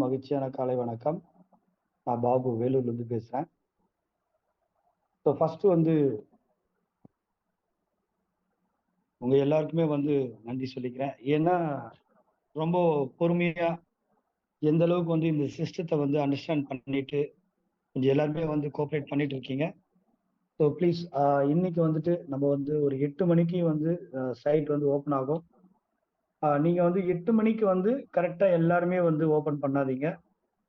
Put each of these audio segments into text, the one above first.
அனைவருக்கும் மகிழ்ச்சியான காலை வணக்கம். நான் பாபு வேலூர்லேருந்து பேசுகிறேன் ஸோ ஃபஸ்ட்டு வந்து உங்கள் எல்லாருக்குமே வந்து நன்றி சொல்லிக்கிறேன். ஏன்னா ரொம்ப பொறுமையாக எந்த அளவுக்கு வந்து இந்த சிஸ்டத்தை வந்து அண்டர்ஸ்டாண்ட் பண்ணிட்டு கொஞ்சம் எல்லாருமே வந்து கோஆப்ரேட் பண்ணிட்டு இருக்கீங்க. ஸோ ப்ளீஸ் இன்னைக்கு வந்துட்டு நம்ம வந்து ஒரு எட்டு மணிக்கு வந்து சைட் வந்து ஓப்பன் ஆகும். நீங்கள் வந்து எட்டு மணிக்கு வந்து கரெக்டாக எல்லாருமே வந்து ஓப்பன் பண்ணாதீங்க.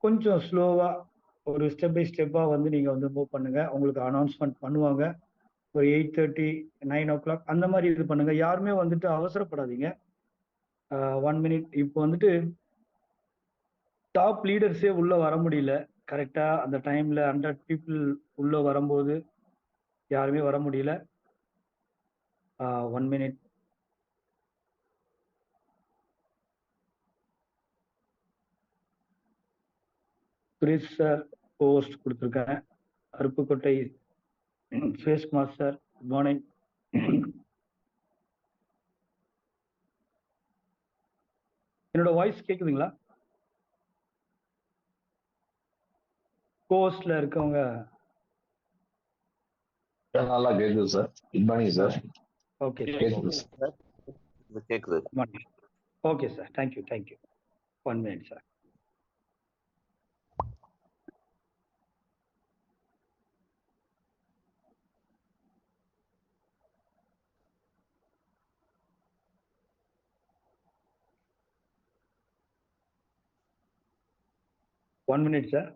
கொஞ்சம் ஸ்லோவாக ஒரு ஸ்டெப் பை ஸ்டெப்பாக வந்து நீங்கள் வந்து மூவ் பண்ணுங்கள் உங்களுக்கு அனௌன்ஸ்மெண்ட் பண்ணுவாங்க. ஒரு eight thirty nine o'clock அந்த மாதிரி இது பண்ணுங்கள் யாருமே வந்துட்டு அவசரப்படாதீங்க. ஒன் மினிட் இப்போ வந்துட்டு டாப் லீடர்ஸே உள்ளே வர முடியல. கரெக்டாக அந்த டைமில் ஹண்ட்ரட் பீப்புள் உள்ளே வரும்போது யாருமே வர முடியல. One minute Suresh sir post கொடுத்துருக்கேன் Aruppukottai Sureshkumar sir good morning என்னோட வாய்ஸ் கேக்குதுங்களா? கோஸ்ட்ல இருக்கவங்க. நல்லா கேக்குது sir. Good morning sir. Okay கேக்குது சார். கேக்குது. Okay sir thank you thank you one minute sir one minute sir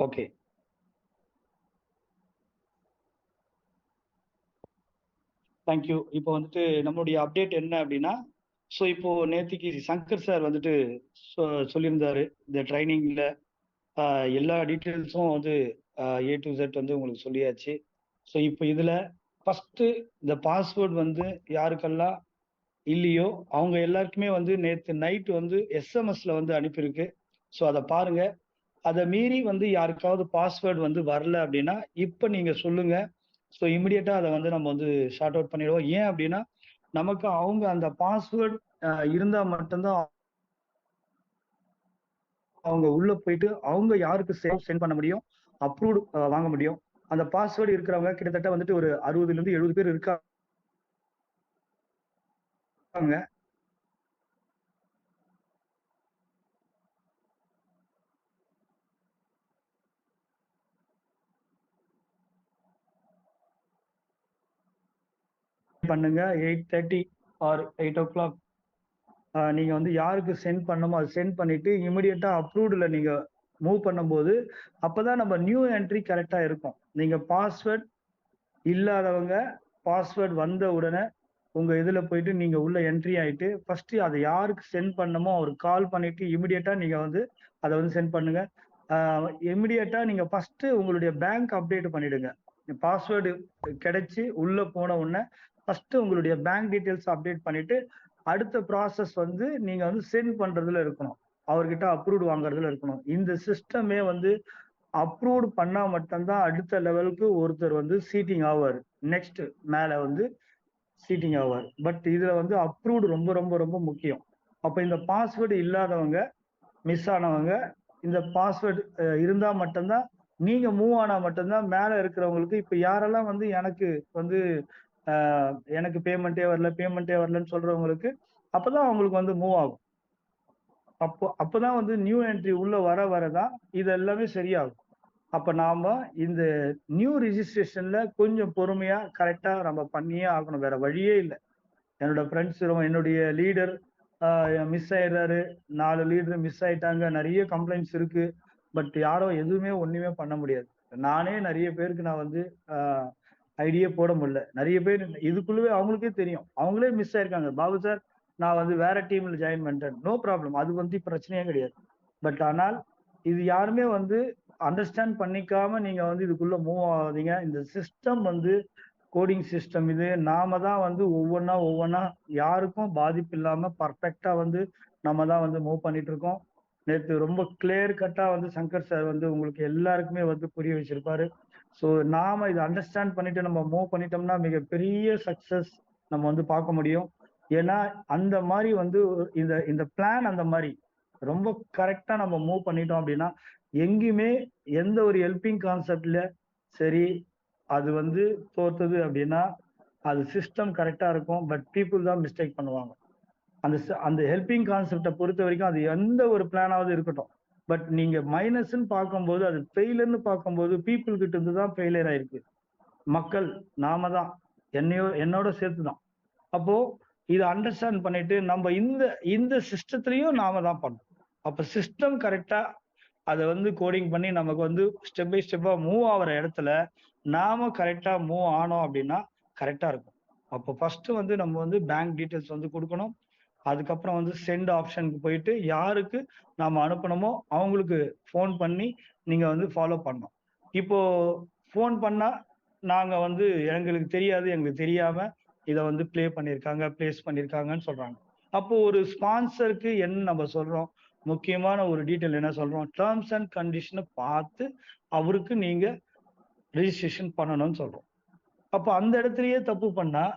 okay thank you இப்போ வந்துட்டு நம்மளுடைய அப்டேட் என்ன அப்படின்னா ஸோ இப்போ நேத்திக்கு சங்கர் சார் வந்துட்டு சொல்லியிருந்தாரு இந்த ட்ரைனிங்ல எல்லா டீட்டெயில்ஸும் வந்து ஏ டு ஜெட் வந்து உங்களுக்கு சொல்லியாச்சு. ஸோ இப்போ இதுல ஃபஸ்ட்டு இந்த பாஸ்வேர்டு வந்து யாருக்கெல்லாம் இல்லையோ அவங்க எல்லாருக்குமே வந்து நேற்று நைட் வந்து எஸ்எம்எஸ்ல வந்து அனுப்பியிருக்கு. ஸோ அதை பாருங்க. அதை மீறி வந்து யாருக்காவது பாஸ்வேர்டு வந்து வரல அப்படின்னா இப்போ நீங்க சொல்லுங்க. ஸோ இமிடியட்டா அதை வந்து நம்ம வந்து ஷார்ட் அவுட் பண்ணிடுவோம். ஏன் அப்படின்னா நமக்கு அவங்க அந்த பாஸ்வேர்ட் இருந்தா மட்டும்தான் அவங்க உள்ள போயிட்டு அவங்க யாருக்கு சேவ் சென்ட் பண்ண முடியும் அப்ரூவ்டு வாங்க முடியும். அந்த பாஸ்வேர்டு இருக்கிறவங்க கிட்டத்தட்ட வந்துட்டு ஒரு அறுபதுல இருந்து எழுபது பேர் இருக்காங்க. பண்ணுங்க. Eight thirty or eight o'clock நீங்க வந்து யாருக்கு சென்ட் பண்ணமோ அது சென்ட் பண்ணிட்டு இமிடியட்டா அப்ரூவ்டில் நீங்க மூவ் பண்ணும்போது அப்பதான் நம்ம நியூ என்ட்ரி கரெக்டா இருக்கும். நீங்க பாஸ்வேர்ட் இல்லாதவங்க பாஸ்வேர்ட் வந்த உடனே உங்க இதுல போயிட்டு நீங்க உள்ள என்ட்ரி ஆயிட்டு ஃபர்ஸ்ட் அதை யாருக்கு சென்ட் பண்ணமோ அவருக்கு கால் பண்ணிட்டு இமிடியட்டா நீங்க வந்து அதை வந்து சென்ட் பண்ணுங்க. இமிடியட்டா நீங்க ஃபர்ஸ்ட் உங்களுடைய பேங்க் அப்டேட் பண்ணிடுங்க. பாஸ்வேர்டு கிடைச்சி உள்ள போன உடனே ஃபர்ஸ்ட் உங்களுடைய பேங்க் டீட்டெயில்ஸ் அப்டேட் பண்ணிட்டு அடுத்த ப்ராசஸ் வந்து நீங்க வந்து சென்ட் பண்றதுல இருக்கணும். அவர்கிட்ட அப்ரூவ்டு வாங்குறதுல இருக்கணும். இந்த சிஸ்டமே வந்து அப்ரூவ்டு பண்ணா மட்டும்தான் அடுத்த லெவலுக்கு ஒருத்தர் வந்து சீட்டிங் ஆவார். நெக்ஸ்ட் மேல வந்து சீட்டிங் ஆவார். பட் இதுல வந்து அப்ரூவ்டு ரொம்ப ரொம்ப ரொம்ப முக்கியம். அப்ப இந்த பாஸ்வேர்டு இல்லாதவங்க மிஸ் ஆனவங்க இந்த பாஸ்வேர்டு இருந்தா மட்டும்தான் நீங்க மூவ் ஆனா மட்டும்தான் மேல இருக்கிறவங்களுக்கு இப்ப யாரெல்லாம் வந்து எனக்கு வந்து எனக்கு பேமெண்ட்டே வரல பேமெண்ட்டே வரலன்னு சொல்றவங்களுக்கு அப்பதான் அவங்களுக்கு வந்து மூவ் ஆகும். அப்போ அப்பதான் வந்து நியூ என்ட்ரி உள்ள வர வரதான் இது எல்லாமே சரியாகும். அப்ப நாம இந்த நியூ ரிஜிஸ்ட்ரேஷன்ல கொஞ்சம் பொறுமையா கரெக்டா நம்ம பண்ணியே ஆகணும். வேற வழியே இல்லை. என்னோட ஃப்ரெண்ட்ஸ் என்னுடைய லீடர் மிஸ் ஆயிடுறாரு. நாலு லீடர் மிஸ் ஆயிட்டாங்க. நிறைய கம்ப்ளைண்ட்ஸ் இருக்கு. பட் யாரும் எதுவுமே ஒண்ணுமே பண்ண முடியாது. நானே நிறைய பேருக்கு நான் வந்து ஐடியே போட முடியல. நிறைய பேர் இதுக்குள்ளவே அவங்களுக்கே தெரியும். அவங்களே மிஸ் ஆயிருக்காங்க. பாபு சார் நான் வந்து வேற டீம்ல ஜாயின் பண்ணிட்டேன். நோ ப்ராப்ளம் அது வந்து பிரச்சனையே கிடையாது. பட் ஆனால் இது யாருமே வந்து அண்டர்ஸ்டாண்ட் பண்ணிக்காம நீங்க வந்து இதுக்குள்ள மூவ் ஆகாதீங்க. இந்த சிஸ்டம் வந்து கோடிங் சிஸ்டம் இது. நாம தான் வந்து ஒவ்வொன்றா ஒவ்வொன்றா யாருக்கும் பாதிப்பு இல்லாம பர்ஃபெக்டா வந்து நம்ம தான் வந்து மூவ் பண்ணிட்டு இருக்கோம். நேற்று ரொம்ப கிளியர் கட்டா வந்து சங்கர் சார் வந்து உங்களுக்கு எல்லாருக்குமே வந்து புரிய வச்சிருப்பாரு. ஸோ நாம இதை அண்டர்ஸ்டாண்ட் பண்ணிட்டு நம்ம மூவ் பண்ணிட்டோம்னா மிகப்பெரிய சக்சஸ் நம்ம வந்து பார்க்க முடியும். ஏன்னா அந்த மாதிரி வந்து இந்த இந்த பிளான் அந்த மாதிரி ரொம்ப கரெக்டா நம்ம மூவ் பண்ணிட்டோம் அப்படின்னா எங்கேயுமே எந்த ஒரு ஹெல்பிங் கான்செப்ட்ல சரி அது வந்து தோத்தது அப்படின்னா அது சிஸ்டம் கரெக்டா இருக்கும். பட் பீப்புள் தான் மிஸ்டேக் பண்ணுவாங்க. அந்த அந்த ஹெல்பிங் கான்செப்டை பொறுத்த வரைக்கும் அது எந்த ஒரு பிளானாவது இருக்கட்டும். பட் நீங்க மைனஸ்ன்னு பார்க்கும்போது அது ஃபெயிலர்னு பார்க்கும்போது பீப்புள் கிட்ட இருந்து தான் ஃபெயிலியர் ஆயிருக்கு. மக்கள் நாம தான். என்னையோ என்னோட சேர்த்து தான். அப்போ இதை அண்டர்ஸ்டாண்ட் பண்ணிட்டு நம்ம இந்த இந்த சிஸ்டத்துலயும் நாம தான் பண்ணோம் அப்ப சிஸ்டம் கரெக்டா அதை வந்து கோடிங் பண்ணி நமக்கு வந்து ஸ்டெப் பை ஸ்டெப்பா மூவ் ஆகிற இடத்துல நாம கரெக்டா மூவ் ஆனோம் அப்படின்னா கரெக்டா இருக்கும். அப்போ ஃபர்ஸ்ட் வந்து நம்ம வந்து பேங்க் டீட்டெயில்ஸ் வந்து கொடுக்கணும். அதுக்கப்புறம் வந்து சென்ட் ஆப்ஷனுக்கு போயிட்டு யாருக்கு நாம் அனுப்பணுமோ அவங்களுக்கு ஃபோன் பண்ணி நீங்கள் வந்து ஃபாலோ பண்ணணும். இப்போ ஃபோன் பண்ணால் நாங்கள் வந்து எங்களுக்கு தெரியாது எங்களுக்கு தெரியாமல் இதை வந்து ப்ளே பண்ணியிருக்காங்க ப்ளேஸ் பண்ணியிருக்காங்கன்னு சொல்கிறாங்க அப்போ ஒரு ஸ்பான்சருக்கு என்ன நம்ம சொல்கிறோம் முக்கியமான ஒரு டீட்டெயில் என்ன சொல்கிறோம் டேர்ம்ஸ் அண்ட் கண்டிஷனை பார்த்து அவருக்கு நீங்கள் ரிஜிஸ்ட்ரேஷன் பண்ணணும்னு சொல்கிறோம் அப்போ அந்த இடத்துலயே தப்பு பண்ணால்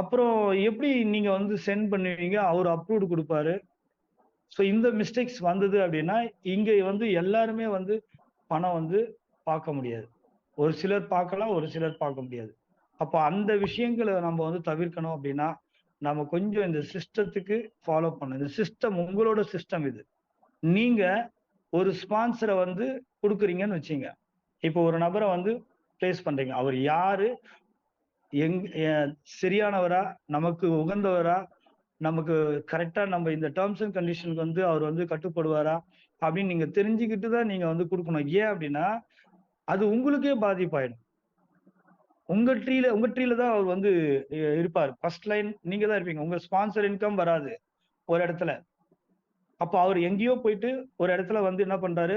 அப்புறம் எப்படி நீங்க வந்து சென்ட் பண்ணுவீங்க? அவர் அப்ரூவ்டு கொடுப்பாரு. ஸோ இந்த மிஸ்டேக்ஸ் வந்தது அப்படின்னா இங்க வந்து எல்லாருமே வந்து பணம் வந்து பார்க்க முடியாது. ஒரு சிலர் பார்க்கலாம் ஒரு சிலர் பார்க்க முடியாது. அப்போ அந்த விஷயங்களை நம்ம வந்து தவிர்க்கணும் அப்படின்னா நம்ம கொஞ்சம் இந்த சிஸ்டத்துக்கு ஃபாலோ பண்ணணும். இந்த சிஸ்டம் உங்களோட சிஸ்டம் இது. நீங்க ஒரு ஸ்பான்சரை வந்து கொடுக்குறீங்கன்னு வச்சுங்க. இப்போ ஒரு நபரை வந்து பிளேஸ் பண்றீங்க. அவர் யாரு? எங் சரியானவரா நமக்கு உகந்தவரா நமக்கு கரெக்டா நம்ம இந்த டேர்ம்ஸ் அண்ட் கண்டிஷனுக்கு வந்து அவர் வந்து கட்டுப்படுவாரா அப்படின்னு நீங்க தெரிஞ்சுக்கிட்டு தான் நீங்க வந்து கொடுக்கணும். ஏன் அப்படின்னா அது உங்களுக்கே பாதிப்பாயிடும். உங்க ட்ரீல உங்க ட்ரீல தான் அவர் வந்து இருப்பார். ஃபர்ஸ்ட் லைன் நீங்க தான் இருப்பீங்க. உங்க ஸ்பான்சர் இன்கம் வராது ஒரு இடத்துல. அப்போ அவர் எங்கேயோ போயிட்டு ஒரு இடத்துல வந்து என்ன பண்றாரு?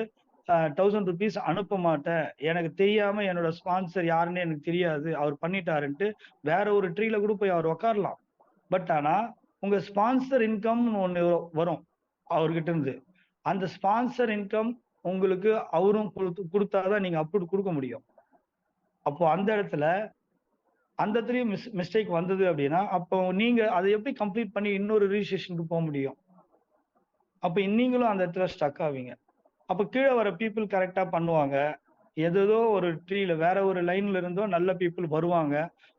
தௌசண்ட் ருபீஸ் அனுப்ப மாட்டேன். எனக்கு தெரியாம என்னோட ஸ்பான்சர் யாருன்னு எனக்கு தெரியாது. அவர் பண்ணிட்டாருன்ட்டு வேற ஒரு ட்ரீல கூட போய் அவர் உக்காரலாம். பட் ஆனா உங்க ஸ்பான்சர் இன்கம் ஒன்று வரும் அவர்கிட்ட இருந்து. அந்த ஸ்பான்சர் இன்கம் உங்களுக்கு அவரும் கொடுத்து கொடுத்தாதான் நீங்க அப்ரூவ் கொடுக்க முடியும். அப்போ அந்த இடத்துல அந்த இடத்துலயும் மிஸ் மிஸ்டேக் வந்தது அப்படின்னா அப்போ நீங்க அதை எப்படி கம்ப்ளீட் பண்ணி இன்னொரு ரிஜிஸ்ட்ரேஷனுக்கு போக முடியும்? அப்ப நீங்களும் அந்த இடத்துல ஸ்டக் ஆவீங்க. அப்ப கீழே வர பீப்புள் கரெக்டா பண்ணுவாங்க. ஏதேதோ ஒரு ட்ரீல வேற ஒரு லைன்ல இருந்தோ நல்ல பீப்புள் வருவாங்க.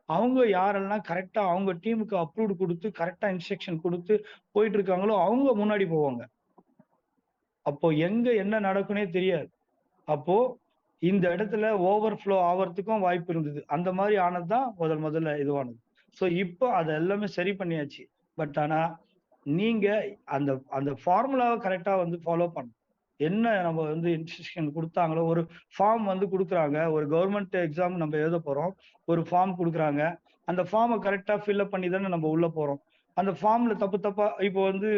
அவங்க யாரெல்லாம் கரெக்டா அவங்க டீமுக்கு அப்ரூவ் கொடுத்து கரெக்டா இன்ஸ்ட்ரக்ஷன் கொடுத்து போயிட்டு இருக்காங்களோ அவங்க முன்னாடி போவாங்க. அப்போ எங்க என்ன நடக்குனே தெரியாது. அப்போ இந்த இடத்துல ஓவர் ஃப்ளோ ஆகிறதுக்கும் வாய்ப்பு இருந்தது. அந்த மாதிரி ஆனதுதான் முதல் முதல்ல இதுவானது. ஸோ இப்போ அதை எல்லாமே சரி பண்ணியாச்சு. பட் ஆனா நீங்க அந்த அந்த ஃபார்முலாவை கரெக்டா வந்து ஃபாலோ பண்ணணும். என்ன நம்ம வந்து இன்ஸ்ட்ரக்ஷன் கொடுத்தாங்களோ ஒரு ஃபார்ம் வந்து கொடுக்குறாங்க. ஒரு கவர்மெண்ட் எக்ஸாம் நம்ம எழுத போகிறோம் ஒரு ஃபார்ம் கொடுக்குறாங்க. அந்த ஃபார்மை கரெக்டாக ஃபில்அப் பண்ணி தானே நம்ம உள்ளே போகிறோம் அந்த ஃபார்ம்ல தப்பு தப்பாக இப்போ வந்து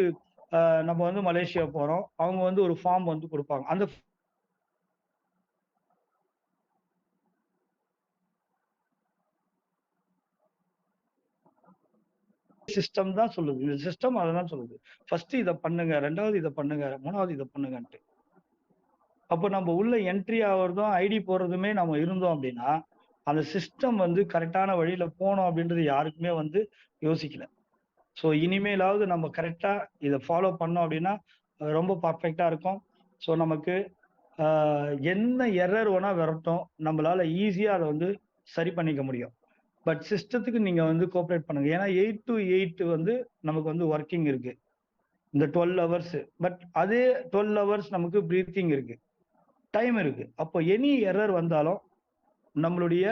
நம்ம வந்து மலேசியா போகிறோம் அவங்க வந்து ஒரு ஃபார்ம் வந்து கொடுப்பாங்க. அந்த சிஸ்டம் தான் சொல்லுது. இந்த சிஸ்டம் அதை தான் சொல்லுது. ஃபர்ஸ்ட் இதை பண்ணுங்க. ரெண்டாவது இதை பண்ணுங்க. மூணாவது இதை பண்ணுங்கன்ட்டு. அப்போ நம்ம உள்ள என்ட்ரி ஆகுறதும் ஐடி போடுறதுமே நம்ம இருந்தோம் அப்படின்னா அந்த சிஸ்டம் வந்து கரெக்டான வழியில போனோம் அப்படின்றது யாருக்குமே வந்து யோசிக்கல. ஸோ இனிமேலாவது நம்ம கரெக்டாக இதை ஃபாலோ பண்ணோம் அப்படின்னா ரொம்ப பர்ஃபெக்டாக இருக்கும். ஸோ நமக்கு என்ன எரர் வேணா வரட்டும். நம்மளால ஈஸியாக அதை வந்து சரி பண்ணிக்க முடியும். பட் சிஸ்டத்துக்கு நீங்கள் வந்து கோஆப்ரேட் பண்ணுங்க. ஏன்னா எயிட் டு எயிட் வந்து நமக்கு வந்து ஒர்க்கிங் இருக்கு. இந்த டுவெல் ஹவர்ஸ் பட் அதே டுவெல் ஹவர்ஸ் நமக்கு ப்ரீத்திங் இருக்கு. டைம் இருக்கு. அப்போ எனி எரர் வந்தாலும் நம்மளுடைய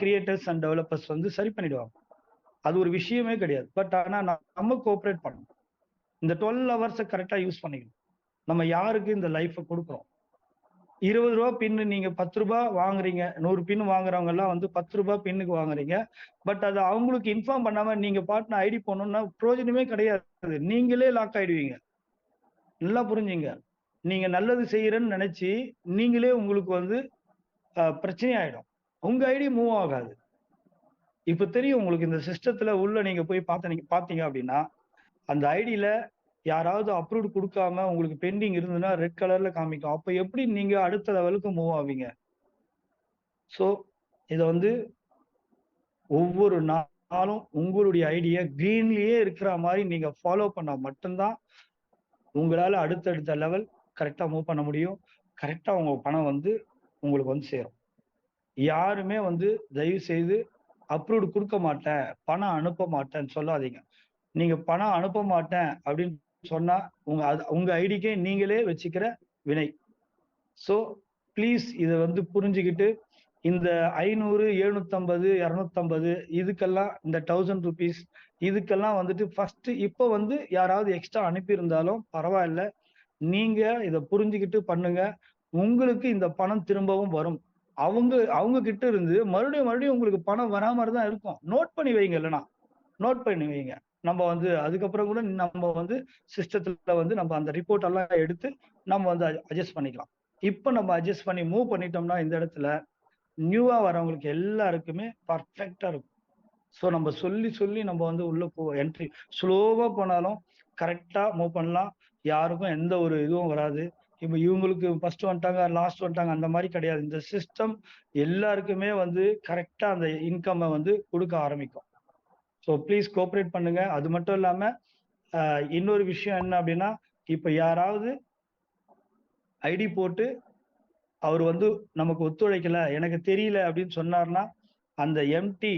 கிரியேட்டர்ஸ் அண்ட் டெவலப்பர்ஸ் வந்து சரி பண்ணிடுவாங்க. அது ஒரு விஷயமே கிடையாது. பட் ஆனால் நம்ம கோஆப்ரேட் பண்ணணும். இந்த டுவெல் ஹவர்ஸை கரெக்டாக யூஸ் பண்ணிக்கணும். நம்ம யாருக்கு இந்த லைஃப்பை கொடுக்குறோம்? இருபது ரூபா பின்னு நீங்க பத்து ரூபாய் வாங்குறீங்க. நூறு பின் வாங்குறவங்க எல்லாம் வந்து பத்து ரூபாய் பின்னுக்கு வாங்குறீங்க. பட் அது அவங்களுக்கு இன்ஃபார்ம் பண்ணாம நீங்க பாட்டுன ஐடி போடணும்னா பிரயோஜனமே கிடையாது. நீங்களே லாக் ஆயிடுவீங்க. நல்லா புரிஞ்சுங்க. நீங்க நல்லது செய்யறேன்னு நினைச்சு நீங்களே உங்களுக்கு வந்து பிரச்சனை ஆயிடும் உங்க ஐடி மூவ் ஆகாது. இப்ப தெரியும் உங்களுக்கு இந்த சிஸ்டத்துல உள்ள நீங்க போய் பார்த்தீங்க பார்த்தீங்க அப்படின்னா அந்த ஐடியில யாராவது அப்ரூவ் கொடுக்காம உங்களுக்கு பெண்டிங் இருந்ததுன்னா ரெட் கலர்ல காமிக்கும். அப்ப எப்படி நீங்க அடுத்த லெவலுக்கு மூவ் ஆவீங்க? ஸோ இதை வந்து ஒவ்வொரு நாளும் உங்களுடைய ஐடியை கிரீன்லயே இருக்கிற மாதிரி நீங்க ஃபாலோ பண்ணா மட்டும்தான் உங்களால அடுத்தடுத்த லெவல் கரெக்டாக மூவ் பண்ண முடியும். கரெக்டாக உங்கள் பணம் வந்து உங்களுக்கு வந்து சேரும். யாருமே வந்து தயவு செய்து அப்ரூவ்டு கொடுக்க மாட்டேன் பணம் அனுப்ப மாட்டேன்னு சொல்லாதீங்க. நீங்கள் பணம் அனுப்ப மாட்டேன் அப்படின்னு சொன்னா உங்க அது- உங்க ஐடிக்கே நீங்களே வச்சுக்கிற வினை. ஸோ ப்ளீஸ் இதை வந்து புரிஞ்சுக்கிட்டு இந்த ஐநூறு எழுநூத்தம்பது இரநூத்தம்பது இதுக்கெல்லாம் இந்த தௌசண்ட் ருபீஸ் இதுக்கெல்லாம் வந்துட்டு ஃபர்ஸ்ட் இப்போ வந்து யாராவது எக்ஸ்ட்ரா அனுப்பியிருந்தாலும் பரவாயில்ல. நீங்க இதை புரிஞ்சுக்கிட்டு பண்ணுங்க. உங்களுக்கு இந்த பணம் திரும்பவும் வரும். அவங்க அவங்க கிட்ட இருந்து மறுபடியும் மறுபடியும் உங்களுக்கு பணம் வராம தான் இருக்கும். நோட் பண்ணி வைங்க இல்லைன்னா. நோட் பண்ணி வைங்க. நம்ம வந்து அதுக்கப்புறம் கூட நம்ம வந்து சிஸ்டத்துல வந்து நம்ம அந்த ரிப்போர்ட் எல்லாம் எடுத்து நம்ம வந்து அட்ஜஸ்ட் பண்ணிக்கலாம். இப்போ நம்ம அட்ஜஸ்ட் பண்ணி மூவ் பண்ணிட்டோம்னா இந்த இடத்துல நியூவா வரவங்களுக்கு எல்லாருக்குமே பர்ஃபெக்டா இருக்கும். ஸோ நம்ம சொல்லி சொல்லி நம்ம வந்து உள்ள போ என்ட்ரி ஸ்லோவா போனாலும் கரெக்டா மூவ் பண்ணலாம். யாருக்கும் எந்த ஒரு இதுவும் வராது. இப்போ இவங்களுக்கு ஃபர்ஸ்ட் வந்துட்டாங்க லாஸ்ட் வந்துட்டாங்க அந்த மாதிரி கிடையாது. இந்த சிஸ்டம் எல்லாருக்குமே வந்து கரெக்டாக அந்த இன்கம்மை வந்து கொடுக்க ஆரம்பிக்கும். ஸோ ப்ளீஸ் கோஆப்ரேட் பண்ணுங்க. அது மட்டும் இல்லாமல் இன்னொரு விஷயம் என்ன அப்படின்னா இப்போ யாராவது ஐடி போட்டு அவர் வந்து நமக்கு ஒத்துழைக்கல எனக்கு தெரியல அப்படின்னு சொன்னார்னா அந்த எம்டி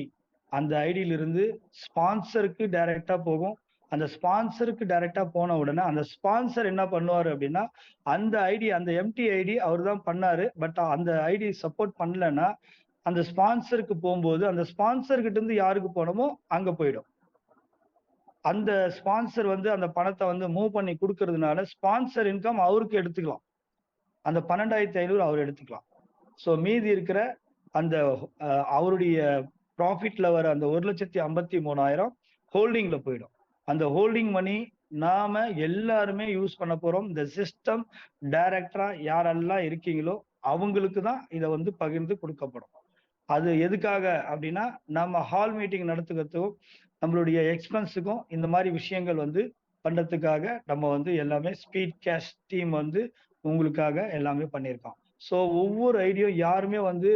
அந்த ஐடியிலிருந்து ஸ்பான்சருக்கு டைரக்டா போகும். அந்த ஸ்பான்சருக்கு டைரக்டா போன உடனே அந்த ஸ்பான்சர் என்ன பண்ணுவாரு அப்படின்னா அந்த ஐடி அந்த எம்டி ஐடி அவர் தான் பண்ணாரு. பட் அந்த ஐடி சப்போர்ட் பண்ணலன்னா அந்த ஸ்பான்சருக்கு போகும்போது அந்த ஸ்பான்சர்கிட்ட இருந்து யாருக்கு போனோமோ அங்க போயிடும். அந்த ஸ்பான்சர் வந்து அந்த பணத்தை வந்து மூவ் பண்ணி கொடுக்கறதுனால ஸ்பான்சர் இன்கம் அவருக்கு எடுத்துக்கலாம். அந்த பன்னெண்டாயிரத்தி ஐநூறு அவர் எடுத்துக்கலாம். ஸோ மீதி இருக்கிற அந்த அவருடைய ப்ராஃபிட்ல வர அந்த ஒரு லட்சத்தி ஐம்பத்தி மூணாயிரம் ஹோல்டிங்ல போயிடும். அந்த ஹோல்டிங் மணி நாம எல்லாருமே யூஸ் பண்ண போறோம். இந்த சிஸ்டம் டைரக்டரா யாரெல்லாம் இருக்கீங்களோ அவங்களுக்கு தான் இதை வந்து பகிர்ந்து கொடுக்கப்படும். அது எதுக்காக அப்படின்னா நம்ம ஹால் மீட்டிங் நடத்துக்கிறதுக்கும் நம்மளுடைய எக்ஸ்பென்ஸுக்கும் இந்த மாதிரி விஷயங்கள் வந்து பண்ணுறதுக்காக நம்ம வந்து எல்லாமே ஸ்பீட் கேஷ் டீம் வந்து உங்களுக்காக எல்லாமே பண்ணியிருக்கோம். ஸோ ஒவ்வொரு ஐடியும் யாருமே வந்து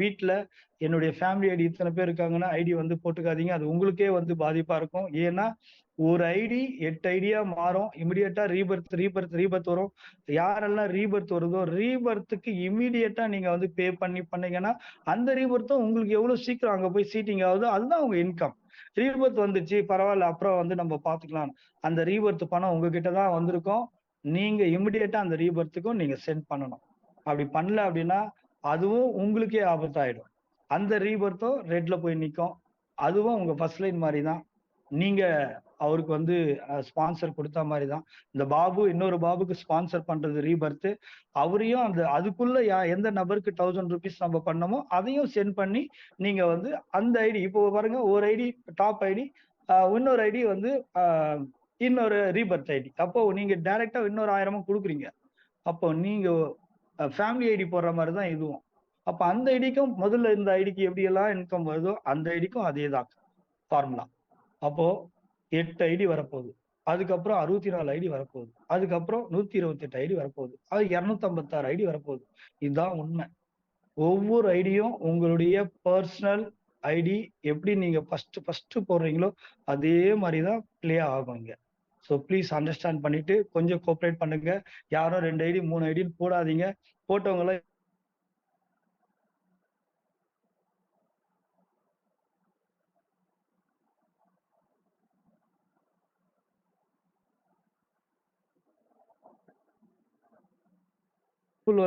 வீட்டில் என்னுடைய ஃபேமிலி ஐடி இத்தனை பேர் இருக்காங்கன்னா ஐடி வந்து போட்டுக்காதீங்க. அது உங்களுக்கே வந்து பாதிப்பாக இருக்கும். ஏன்னா ஒரு ஐடி எட்டு ஐடியா மாறும். இமிடியட்டா ரீபர்த் ரீபர்த் ரீபர்த் வரும். யாரெல்லாம் ரீபர்த் வருதோ ரீபர்த்துக்கு இமிடியட்டா நீங்க வந்து பே பண்ணி பண்ணீங்கன்னா அந்த ரீபர்த்தும் உங்களுக்கு எவ்வளவு சீக்கிரம் அங்க போய் சீட்டிங் ஆகுதோ அதுதான் உங்க இன்கம் ரீபர்த் வந்துச்சு பரவாயில்ல அப்புறம் வந்து நம்ம பாத்துக்கலாம். அந்த ரீபர்த் பணம் உங்ககிட்ட தான் வந்திருக்கும். நீங்க இமிடியட்டா அந்த ரீபர்த்துக்கும் நீங்க சென்ட் பண்ணணும். அப்படி பண்ணல அப்படின்னா அதுவும் உங்களுக்கே ஆபத்தாயிடும். அந்த ரீபர்த்தும் ரெட்ல போய் நிற்கும் அதுவும் உங்க ஃபர்ஸ்ட் லைன் மாதிரி தான் நீங்க அவருக்கு வந்து ஸ்பான்சர் கொடுத்த மாதிரி தான் இந்த பாபு இன்னொரு பாபுக்கு ஸ்பான்சர் பண்றது ரீபர்த் அவரையும் அந்த அதுக்குள்ள யா எந்த நபருக்கு தௌசண்ட் ருபீஸ் நம்ம பண்ணமோ அதையும் சென்ட் பண்ணி நீங்க வந்து அந்த ஐடி இப்போ பாருங்க ஒரு ஐடி டாப் ஐடி இன்னொரு ஐடி வந்து இன்னொரு ரீபர்த் ஐடி அப்போ நீங்க டைரக்டா இன்னொரு ஆயிரமும் கொடுக்குறீங்க. அப்போ நீங்க ஃபேமிலி ஐடி போடுற மாதிரி தான் இதுவும் அப்போ அந்த ஐடிக்கும் முதல்ல இந்த ஐடிக்கு எப்படி எல்லாம் இன்கம் வருதோ அந்த ஐடிக்கும் அதே தான் ஃபார்முலா அப்போது எட்டு ஐடி வரப்போகுது அதுக்கப்புறம் அறுபத்தி நாலு ஐடி வரப்போகுது அதுக்கப்புறம் நூற்றி இருபத்தி எட்டு ஐடி வரப்போகுது அது இரநூத்தம்பத்தாறு ஐடி வரப்போகுது இதுதான் உண்மை ஒவ்வொரு ஐடியும் உங்களுடைய பர்சனல் ஐடி எப்படி நீங்கள் ஃபஸ்ட்டு ஃபஸ்ட்டு போடுறீங்களோ அதே மாதிரி தான் ப்ளே ஆகும் இங்கே ஸோ ப்ளீஸ் அண்டர்ஸ்டாண்ட் பண்ணிட்டு கொஞ்சம் கோஆப்ரேட் பண்ணுங்க. யாரும் ரெண்டு ஐடி மூணு ஐடின்னு போடாதீங்க. போட்டவங்கள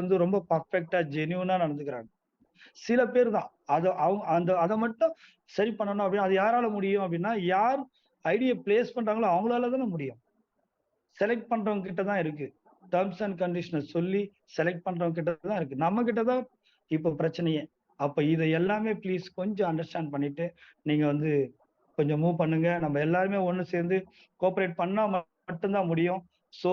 வந்து ரொம்ப பர்ஃபெக்டா ஜெனியூனா நடந்துக்கிறாங்க. சில பேர் தான். அதை அவங்க அந்த அதை மட்டும் சரி பண்ணணும் அப்படின்னா அது யாரால முடியும் அப்படின்னா யார் ஐடியை பிளேஸ் பண்றாங்களோ அவங்களால தானே முடியும். செலக்ட் பண்றவங்க கிட்ட தான் இருக்கு. டேர்ம்ஸ் அண்ட் கண்டிஷனை சொல்லி செலக்ட் பண்றவங்க கிட்ட தான் இருக்கு. நம்ம கிட்ட தான் இப்போ பிரச்சனையே. அப்ப இதை எல்லாமே ப்ளீஸ் கொஞ்சம் அண்டர்ஸ்டாண்ட் பண்ணிட்டு நீங்க வந்து கொஞ்சம் மூவ் பண்ணுங்க. நம்ம எல்லாருமே ஒன்று சேர்ந்து கோஆப்ரேட் பண்ணா மட்டும்தான் முடியும். ஸோ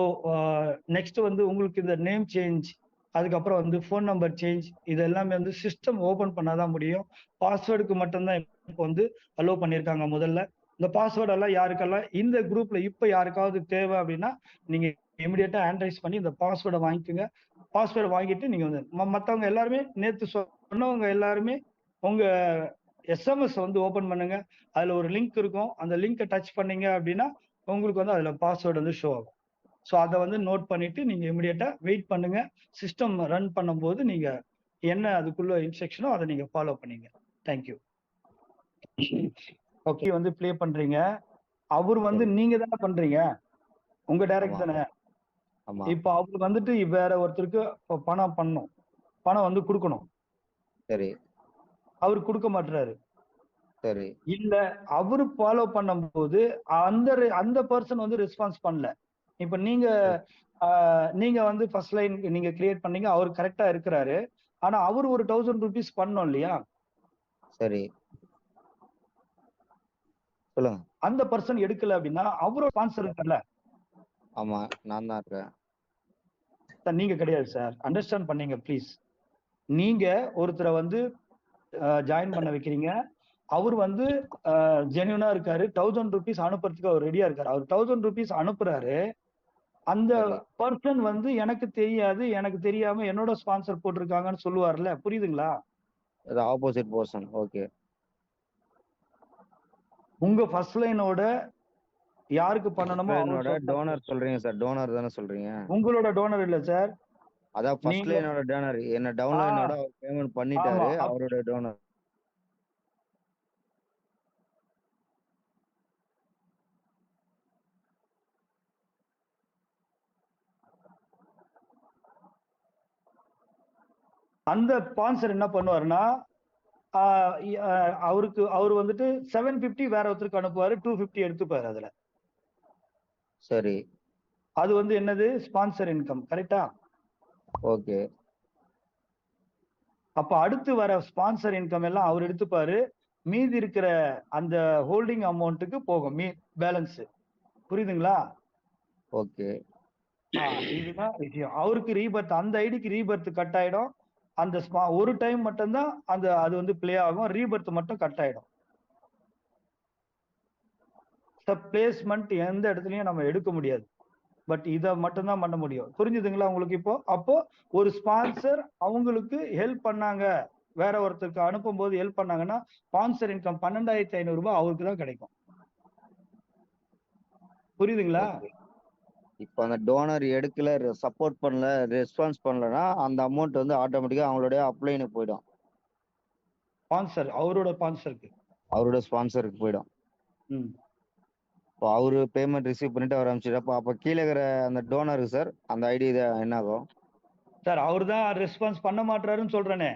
நெக்ஸ்ட் வந்து உங்களுக்கு இந்த நேம் சேஞ்ச் அதுக்கப்புறம் வந்து ஃபோன் நம்பர் சேஞ்ச் இது எல்லாமே வந்து சிஸ்டம் ஓபன் பண்ணாதான் முடியும். பாஸ்வேர்டுக்கு மட்டும்தான் வந்து அலோவ் பண்ணியிருக்காங்க முதல்ல. இந்த பாஸ்வேர்டு எல்லாம் யாருக்கெல்லாம் இந்த குரூப்ல இப்ப யாருக்காவது தேவை அப்படின்னா நீங்க இமிடியட்டா ஆண்ட்ரைஸ் பண்ணி இந்த பாஸ்வேர்டை வாங்கிக்கோங்க. பாஸ்வேர்டு வாங்கிட்டு நீங்க வந்து ம- மத்தவங்க எல்லாருமே நேத்து சொன்னவங்க எல்லாருமே உங்க எஸ்எம்எஸ் வந்து ஓபன் பண்ணுங்க. அதுல ஒரு லிங்க் இருக்கும். அந்த லிங்கை டச் பண்ணீங்க அப்படின்னா உங்களுக்கு வந்து அதுல பாஸ்வேர்டு வந்து ஷோ ஆகும். ஸோ அதை வந்து நோட் பண்ணிட்டு நீங்க இமிடியட்டா வெயிட் பண்ணுங்க. சிஸ்டம் ரன் பண்ணும்போது நீங்க என்ன அதுக்குள்ள இன்ஸ்ட்ரக்ஷனோ அதை நீங்க ஃபாலோ பண்ணீங்க. தேங்க்யூ ஓகே வந்து ப்ளே பண்றீங்க. அவர் வந்து நீங்க தானே பண்றீங்க. உங்க டைரக்ட். தானே இப்போ அவர் வந்துட்டு வேற ஒருத்தருக்கு பணம் பண்ணணும் பணம் வந்து கொடுக்கணும். சரி. அவர் கொடுக்க மாட்டுறாரு சரி. இல்ல அவரு ஃபாலோ பண்ணும்போது அந்த அந்த பர்சன் வந்து ரெஸ்பான்ஸ் பண்ணல. இப்ப நீங்க நீங்க வந்து ஃபர்ஸ்ட் லைன் நீங்க கிரியேட் பண்ணீங்க. அவர் கரெக்டா இருக்கிறாரு. ஆனா அவர் ஒரு தௌசண்ட் ருபீஸ் பண்ணோம் இல்லையா? சரி. சொல்லுங்க. அந்த பர்சன் எடுக்கல அப்படின்னா அவரோட ஸ்பான்சர் இருக்குல்ல ஆமா நான் தான் இருக்கேன். சார் நீங்க கிடையாது சார். அண்டர்ஸ்டாண்ட் பண்ணீங்க ப்ளீஸ் நீங்க ஒருத்தரை வந்து ஜாயின் பண்ண வைக்கிறீங்க. அவர் வந்து ஜென்யூனா இருக்காரு. தௌசண்ட் ருபீஸ் அனுப்புறதுக்கு அவர் ரெடியா இருக்காரு. அவர் தௌசண்ட் ருபீஸ் அனுப்புறாரு. அந்த. பர்சன் வந்து எனக்கு தெரியாது எனக்கு தெரியாம என்னோட ஸ்பான்சர் போட்டிருக்காங்கன்னு சொல்லுவார்ல. புரியுதுங்களா? ஆப்போசிட் பர்சன் ஓகே உங்க ஃபர்ஸ்ட் லைனோட யாருக்கு பண்ணணுமோ அவரோட டோனர் சொல்றீங்க சார் டோனர் தானே சொல்றீங்க? உங்களோட டோனர் இல்ல சார் அதான் ஃபர்ஸ்ட் லைனோட டோனர் என்ன டவுன்லைனோட பேமெண்ட் பண்ணிட்டாரு அவரோட டோனர் அந்த ஸ்பான்சர் என்ன பண்ணுவாருன்னா அவருக்கு அவர் வந்துட்டு செவன் பிப்டி வேற ஒருத்தருக்கு அனுப்புவாரு டூ பிப்டி எடுத்துப்பாரு அதுல. சரி. அது வந்து என்னது? ஸ்பான்சர் இன்கம் கரெக்டா ஓகே. அப்ப அடுத்து வர ஸ்பான்சர் இன்கம் எல்லாம் அவர் எடுத்துப்பாரு. மீதி இருக்கிற அந்த ஹோல்டிங் அமௌண்ட்டுக்கு போகும் மீ பேலன்ஸ் புரியுதுங்களா? ஓகே. இதுதான் விஷயம். அவருக்கு ரீபர்த் அந்த ஐடிக்கு ரீபர்த் கட் ஆயிடும். அந்த ஸ்பா ஒரு டைம் மட்டும்தான் அந்த அது வந்து ப்ளே ஆகும். ரீபர்த் மட்டும் கட் ஆயிடும். பிளேஸ்மெண்ட் எந்த இடத்துலையும் நம்ம எடுக்க முடியாது. பட் இதை மட்டும்தான் பண்ண முடியும். புரிஞ்சுதுங்களா உங்களுக்கு இப்போ? அப்போ ஒரு ஸ்பான்சர் அவங்களுக்கு ஹெல்ப் பண்ணாங்க. வேற ஒருத்தருக்கு அனுப்பும்போது ஹெல்ப் பண்ணாங்கன்னா ஸ்பான்சர் இன்கம் பன்னெண்டாயிரத்தி ஐநூறு ரூபாய் அவருக்கு தான் கிடைக்கும். புரியுதுங்களா? இப்போ அந்த டோனர் எடுக்கல சப்போர்ட் பண்ணல ரெஸ்பான்ஸ் பண்ணலனா அந்த அமௌண்ட் வந்து ஆட்டோமேட்டிக்கா அவங்களுடைய அப்ளைனுக்கு போயிடும். ஸ்பான்சர் அவரோட ஸ்பான்சருக்கு அவரோட ஸ்பான்சருக்கு போயிடும். ம். இப்போ அவரு பேமெண்ட் ரிசீவ் பண்ணிட்டு அவர் அனுப்பிச்சிட்டு அப்போ அப்போ கீழே இருக்கிற அந்த டோனருக்கு சார் அந்த ஐடி என்ன ஆகும் சார் அவர் தான் ரெஸ்பான்ஸ் பண்ண மாட்டாருன்னு சொல்றேனே.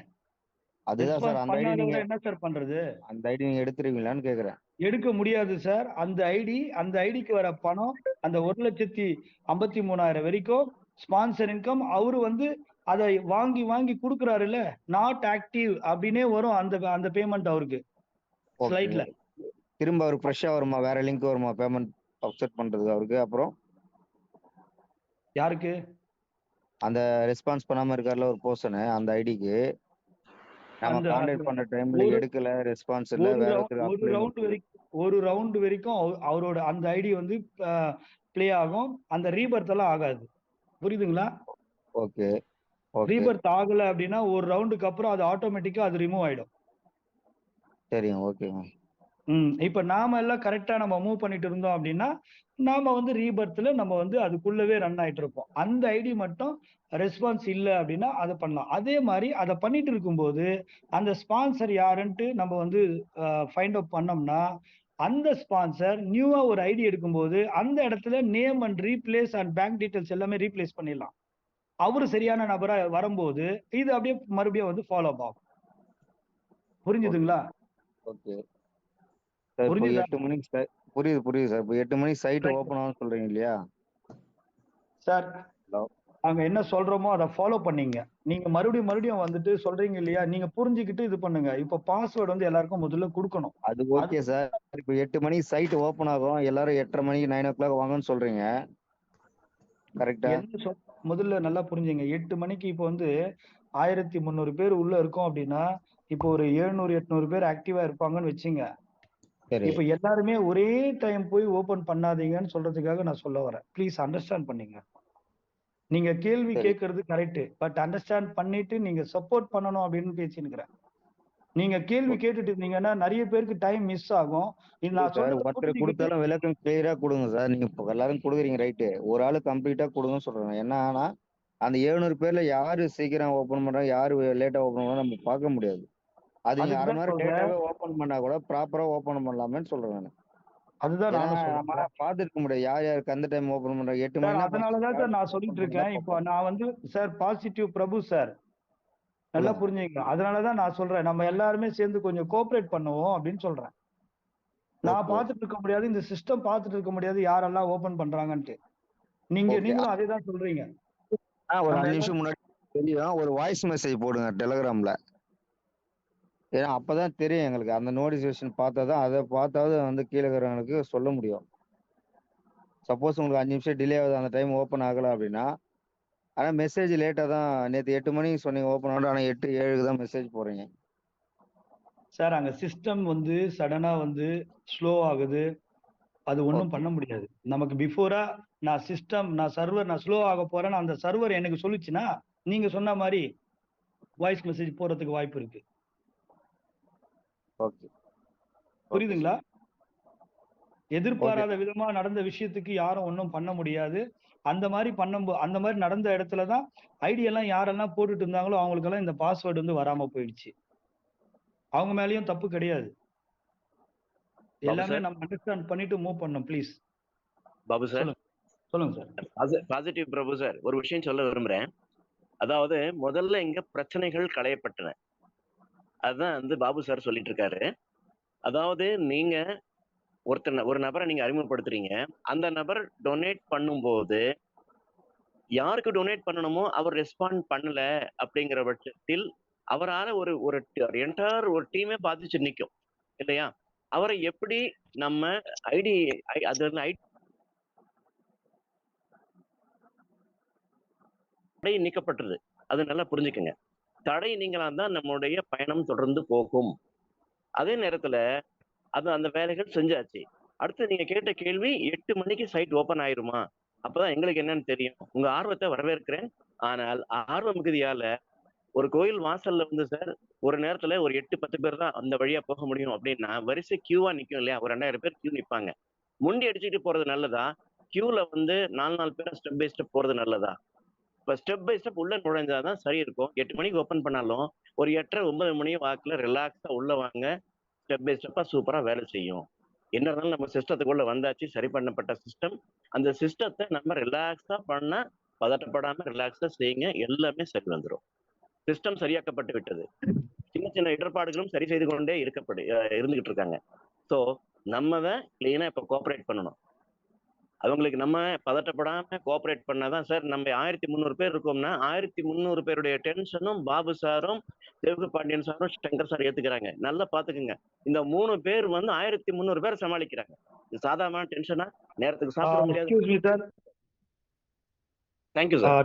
அதுதான் சார் அந்த ஐடி நீங்க என்ன சார் பண்றது? அந்த ஐடி நீங்க எடுத்துருவீங்களான்னு கேக்குறேன். எடுக்க முடியாது சார். அந்த ஐடி அந்த ஐடிக்கு வர பணம் அந்த ஒரு லட்சத்தி ஐம்பத்தி மூணாயிரம் வரைக்கும் ஸ்பான்சர் இன்கம் அவரு வந்து அதை வாங்கி வாங்கி கொடுக்குறாருல்ல? நாட் ஆக்டிவ் அப்படின்னே வரும் அந்த அந்த பேமெண்ட் அவருக்கு. ஸ்லைட்ல திரும்ப அவர் ஃப்ரெஷ்ஷா வருமா? வேற லிங்க் வருமா? பேமெண்ட் அப்செட் பண்றதுக்கு அவருக்கு? அப்புறம்? யாருக்கு? அந்த ரெஸ்பான்ஸ் பண்ணாம இருக்கார்ல ஒரு பர்சன் அந்த ஐடிக்கு. நம்ம கான்டாக்ட் பண்ற டைம்ல எடுக்கல ரெஸ்பான்ஸ் இல்ல வேற ஒரு ரவுண்ட் வரைக்கும் ஒரு ரவுண்ட் வரைக்கும் அவ- அவரோட அந்த ஐடி வந்து ப்ளே ஆகும். அந்த ரீபர்த் எல்லாம் ஆகாது. புரியுதுங்களா? Okay okay. ரீபர்த் ஆகல அப்படின்னா ஒரு ரவுண்டுக்கு அப்புறம் அது ஆட்டோமேட்டிக்கா அது ரிமூவ் ஆயிடும். சரிங்க ஓகேங்க ம் இப்ப நாம எல்லாம் கரெக்டா நம்ம மூவ் பண்ணிட்டு இருந்தோம் அப்படின்னா நாம வந்து ரீபர்த்ல நம்ம வந்து அதுக்குள்ளவே ரன் ஆயிட்டு இருப்போம். அந்த ஐடி மட்டும் ரெஸ்பான்ஸ் இல்ல அப்படின்னா அதை பண்ணலாம். அதே மாதிரி அதை பண்ணிட்டு இருக்கும்போது அந்த ஸ்பான்சர் யாருன்ட்டு நம்ம வந்து ஃபைண்ட் அவுட் பண்ணோம்னா அந்த ஸ்பான்சர் நியூவா ஒரு ஐடி எடுக்கும்போது அந்த இடத்துல name and replace and bank details எல்லாமே ரீப்ளேஸ் பண்ணிடலாம். அவரு சரியான நபரா வரும்போது இது அப்படியே மறுபடியும் வந்து ஃபாலோ ஆகும். புரிஞ்சுதுங்களா? ஓகே. சார் புரிஞ்சுதா? எட்டு மணிக்கு site- புரியுது புரியுது சார். இப்போ எட்டு மணிக்கு சைட். ஓப்பன் ஆகும் சொல்றீங்க இல்லையா? சார். Hello. நாங்க என்ன சொல்றோமோ அதை ஃபாலோ பண்ணீங்க. நீங்க மறுபடியும் மறுபடியும் வந்துட்டு சொல்றீங்க இல்லையா? நீங்க புரிஞ்சுக்கிட்டு இது பண்ணுங்க. இப்ப பாஸ்வேர்டு வந்து எல்லாருக்கும் முதல்ல கொடுக்கணும். அது ஓகே சார் இப்போ எட்டு மணிக்கு சைட் ஓப்பன் ஆகும். எல்லாரும் எட்டரை மணிக்கு நைன் ஓ கிளாக் வாங்கன்னு சொல்றீங்க. கரெக்டா முதல்ல நல்லா புரிஞ்சுங்க. எட்டு மணிக்கு இப்போ வந்து ஆயிரத்தி முந்நூறு பேர் உள்ள இருக்கோம் அப்படின்னா இப்போ ஒரு 700, 800 பேர் ஆக்டிவா இருப்பாங்கன்னு வச்சுங்க. இப்ப எல்லாருமே ஒரே டைம் போய் ஓப்பன் பண்ணாதீங்கன்னு சொல்றதுக்காக நான் சொல்ல வரேன். ப்ளீஸ் அண்டர்ஸ்டாண்ட் பண்ணீங்க. நீங்க கேள்வி. கேட்கறது கரெக்ட். பட் அண்டர்ஸ்டாண்ட் பண்ணிட்டு நீங்க சப்போர்ட் பண்ணணும் அப்படின்னு பேசினுக்கிறேன். நீங்க கேள்வி கேட்டுட்டு இருந்தீங்கன்னா நெறைய பேருக்கு டைம் மிஸ் ஆகும். ஒருத்தர் குடுத்தாலும் விளக்கம் கிளியரா குடுங்க சார். நீங்க எல்லாரும் குடுக்குறீங்க ரைட்டு. ஒரு ஆளு கம்ப்ளீட்டா குடுங்கன்னு சொல்றேன். என்னன்னா, அந்த 700 பேர்ல யாரு சீக்கிரம் ஓப்பன் பண்றாங்க, யாரு லேட்டா ஓப்பன் பண்றாங்க நம்ம பார்க்க முடியாது. அது நீங்க அதுக்கு 1/2 தான் மணி நேரம் ஓப்பன் பண்ணா கூட ப்ராப்பரா ஓப்பன் பண்ணலாமேன்னு சொல்றேன் நானு. அதுதான் ஏன்னா நானும் நம்ம சொல்றேன். பார்த்துருக்க முடியாது. யார் யாருக்கு எந்த டைம் ஓப்பன் பண்றாங்க. 8 சார் மணினா அதனால தான் சார் நான் சொல்லிட்டு இருக்கேன். இப்போ நான் வந்து சார் பாசிட்டிவ் பிரபு சார். நல்லா சொல்லுங்க. புரிஞ்சுக்கங்க. அதனால தான் நான் சொல்றேன். நம்ம எல்லாருமே சேர்ந்து கொஞ்சம் கோஆப்பரேட் பண்ணுவோம் அப்படின்னு சொல்றேன். நான் ஓகே. பார்த்துட்டு இருக்க முடியாது. இந்த சிஸ்டம் பார்த்துட்டு இருக்க முடியாது. யாரெல்லாம் ஓப்பன் பண்றாங்கன்ட்டு. நீங்க. நீங்களும் அதே தான் சொல்றீங்க. ஒரு நம்ம 5 எல்லாம் நிமிஷம் முன்னாடி தெரியும். ஒரு வாய்ஸ் மெசேஜ் போடுங்க டெலகிராம்ல. ஏன்னா அப்பதான் தெரியும் எங்களுக்கு. அந்த நோட்டிஃபிகேஷன் பார்த்தா தான் அத பார்த்தாவது வந்து கீழ இருக்கிறவங்களுக்கு சொல்ல முடியும். சப்போஸ் உங்களுக்கு 5 நிமிஷம் டிலே ஆகுது அந்த டைம் ஓப்பன் ஆகல அப்படின்னா, ஆனா மெசேஜ் லேட்டா தான் நேத்து 8 மணிக்கு சொன்னீங்க ஓப்பன் ஆகும். ஆனா 8, 7க்கு தான் மெசேஜ் போடுறீங்க. சார் அங்க சிஸ்டம் வந்து சடனா வந்து ஸ்லோ ஆகுது. அது ஓகே. பண்ண முடியாது. நமக்கு பிஃபோரா நான் சிஸ்டம் நான் சர்வர் நான் ஸ்லோ ஆக போறேன்னு அந்த சர்வர் எனக்கு சொல்லுச்சுன்னா, நீங்க சொன்ன மாரி வாய்ஸ் மெசேஜ் போறதுக்கு வாய்ப்பு இருக்கு. ஓகே. புரியுதுங்களா? எதிர்பாராத விதமா நடந்த விஷயத்துக்கு யாரும் ஒண்ணும் பண்ண முடியாது. அந்த மாரி பண்ணும்போ அந்த மாரி நடந்த இடத்துல தான் ஐடி எல்லாம் யாரெல்லாம் போட்டுட்டு இருந்தாங்களோ அவங்களுக்கெல்லாம் இந்த பாஸ்வேர்ட் வந்து வராம போயிடுச்சு. அவங்க மேலயும் தப்பு கிடையாது. எல்லாமே. நம்ம அண்டர்ஸ்டாண்ட் பண்ணிட்டு மூவ் பண்ணணும் ப்ளீஸ். பாபு சார். சொல்லுங்க. சார். பாசி பாசிட்டிவ் பிரபு சார். ஒரு விஷயம் சொல்ல விரும்புறேன். அதாவது முதல்ல இங்க பிரச்சனைகள் களையப்பட்டன. அதுதான் வந்து பாபு சார் சொல்லிட்டு இருக்காரு. அதாவது நீங்க ஒருத்தர் ஒரு நபரை நீங்க அறிமுகப்படுத்துறீங்க. அந்த நபர் டொனேட் பண்ணும்போது, யாருக்கு டொனேட் பண்ணணுமோ அவர் ரெஸ்பாண்ட் பண்ணல அப்படிங்கிற பட்சத்தில், அவரால ஒரு ஒரு என்டையர் ஒரு டீமே பாதிச்சு நிற்கும் இல்லையா? அவரை எப்படி நம்ம ஐடி அது வந்து ஐடி நீக்கப்பட்டது. அது நல்லா புரிஞ்சுக்கங்க. தடை நீங்களாம் தான் நம்மளுடைய பயணம் தொடர்ந்து போகும். அதே நேரத்துல அது அந்த வேலைகள் செஞ்சாச்சு. அடுத்து நீங்க கேட்ட கேள்வி எட்டு மணிக்கு சைட் ஓப்பன் ஆயிருமா? அப்பதான் எங்களுக்கு என்னன்னு தெரியும். உங்க ஆர்வத்தை வரவேற்கிறேன். ஆனால் ஆர்வ மிகுதியால ஒரு கோயில் வாசல்ல வந்து சார் ஒரு நேரத்துல ஒரு 8, 10 பேர் தான் அந்த வழியா போக முடியும் அப்படின்னா, வரிசை கியூவா நிக்கும் இல்லையா? ஒரு 2000 பேர் கியூ நிப்பாங்க. முண்டி அடிச்சுட்டு போறது நல்லதா? கியூல வந்து நாலு நாலு பேர் ஸ்டெப் பை ஸ்டெப் போறது நல்லதா? இப்ப ஸ்டெப் பை ஸ்டெப் உள்ள நுழைஞ்சாதான் சரி இருக்கும். எட்டு மணிக்கு ஓப்பன் பண்ணாலும், ஒரு 8:30, 9 மணி வாக்குல ரிலாக்ஸா உள்ள வாங்க. ஸ்டெப் பை ஸ்டெப்பாக சூப்பரா வேலை செய்யும். என்ன இருந்தாலும் நம்ம சிஸ்டத்துக்குள்ள வந்தாச்சு. சரி பண்ணப்பட்ட சிஸ்டம். அந்த சிஸ்டத்தை நம்ம ரிலாக்ஸா பண்ண பதட்டப்படாம ரிலாக்ஸாக செய்யுங்க. எல்லாமே சரி வந்துரும். சிஸ்டம் சரியாக்கப்பட்டு விட்டது. சின்ன சின்ன இடர்பாடுகளும் சரி செய்து கொண்டே இருக்கப்படு இருந்துகிட்டு இருக்காங்க. ஸோ நம்ம தான் கிளீனா இப்போ கோஆப்ரேட் பண்ணணும். அவங்களுக்கு நம்ம பதட்டப்படாம கோஆப்பரேட் பண்ணா தான் சார் நம்ம 1300 பேர் இருக்கோம்னா, 1300 பேருடைய டென்ஷனும் பாபு சாரும், சிவகு பாண்டியன் சாரும், சங்கர் சார் ஏத்துக்கிறாங்க. நல்லா பார்த்துக்கங்க. இந்த 3 பேர் வந்து 1300 பேர சமாளிக்கிறாங்க. இது சாதாரணமான டென்ஷனா? நேரத்துக்கு சாப்பிட முடியாது. மீ sir. Thank you ah sir.